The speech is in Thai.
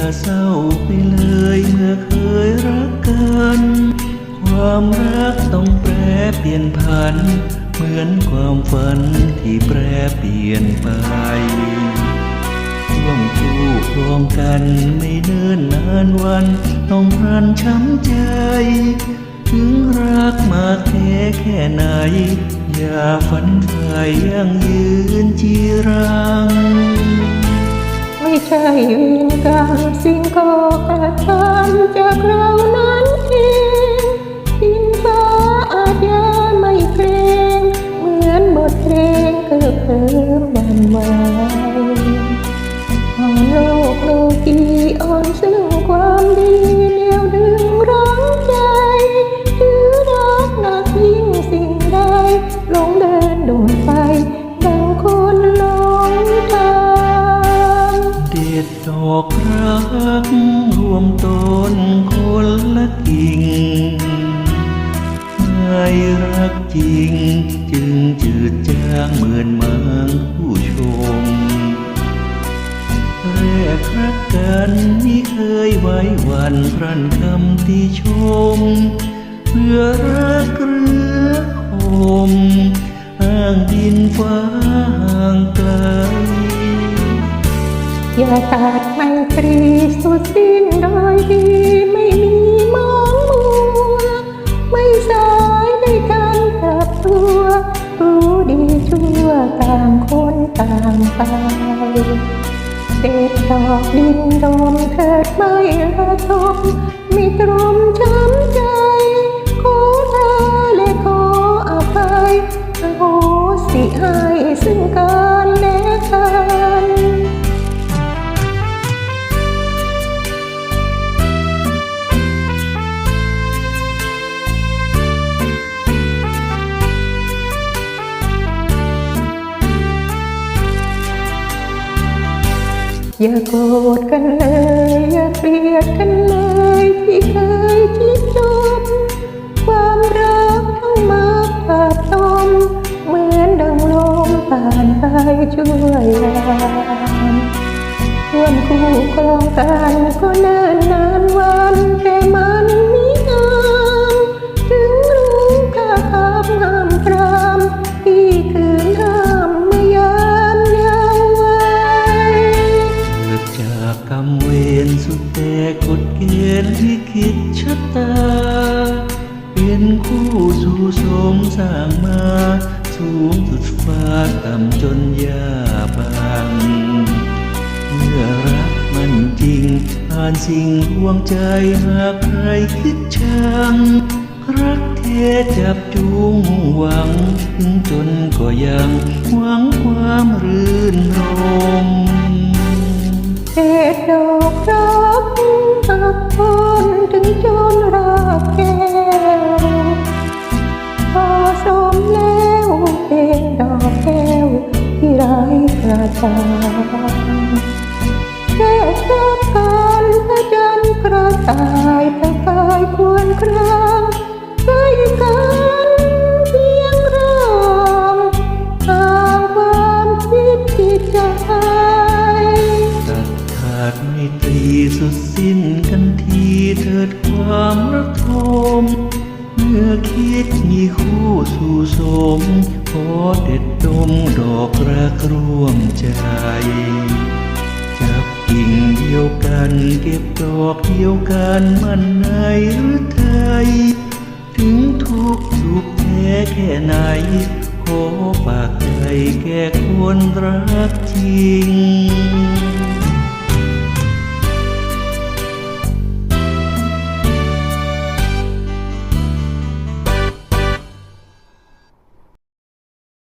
โศกไปเลยอย่าเศร้าไปเลยเมื่อเคยรักกัน ความรักต้องแปรเปลี่ยนผัน เหมือนความฝันที่แปรเปลี่ยนไปร่วมคู่ครองกันไม่เนิ่นนานวัน ต้องพรันช้ำใจ ถึงรักมาแค่แค่ไหน อย่าฝันใฝ่ยังยืนจีรัง ไม่ใช่ มอ่อโลกโลกีอ่อนซึ่งความดีเหนียวดึงร้างใจถือรักหนักยิ่งสิ่งใดลงเดินโดนไป ดังคนหลงทางเด็ดดอกรักรวมต้นคนละกิ่งไม่รักจริง จึงจืดจางเหมือนมาง รักกันนี่เคยไว้วันพรันคำที่ชม เพื่อรักเรือคมอ้างดินฟ้าห่างไกลอย่าตัดไมตรีสุดสิ้นโดยดีไม่มีมองมัวไม่สายได้กันกับตัว รู้ดีชั่วต่างคนต่างไป เด็ดดอกดินดมเถิดไม่ระทมม่ตรมช้ำใจ ขอเธอและขออภัยโหสิให้ซึ่งกันและ อย่าโกรธกันเลย อย่าเกลียดกันเลยที่เคยคิดจบความรักทั้งมากขาดตมเหมือนดังลมผ่านไปช่วยลามส่วนคู่ครองกันก็เนิ่นนาน ผิดชะตา เป็นคู่สู่สมสร้างมา สูงสุดฟ้าต่ำจนยาบางเมื่อรักมันจริงผ่านสิ่งลวงใจหากใครคิดชังรักเทจับจูงหวัง ถึงจนก็ยังหวังความรื่นรมเศษดอก ถึงจนรากแก้วพอสมแล้วเป็นดอกแก้วที่ไร้กระจายแค่แค่กันพระจันทร์กระต่ายพระกายควรครา ม เมื่อคิดมีคู่สู่สมขอเด็ดดมดอกรักร่วมใจ จับกิ่งเดียวกันเก็บดอกเดียวกันมันในหรือไทย ถึงทุกสุขแท้แค่ไหนขอฝากใจแก่คนรักจริง